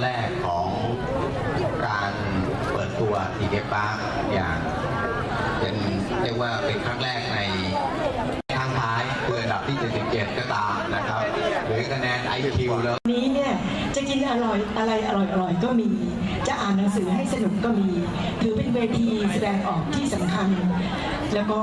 แรกของการเปิดตัวทีเกปาร์อย่างเป็นเรียกว่าเป็นครั้งแรกในทางท้ายคืออระดับที่ 77 ก็ตามนะครับ หรือคะแนน IQ แล้วนี้เนี่ยจะกินอร่อยอะไรอร่อยๆก็มี จะอ่านหนังสือให้สนุกก็มี ถือเป็นเวทีแสดงออกที่สำคัญ แล้วก็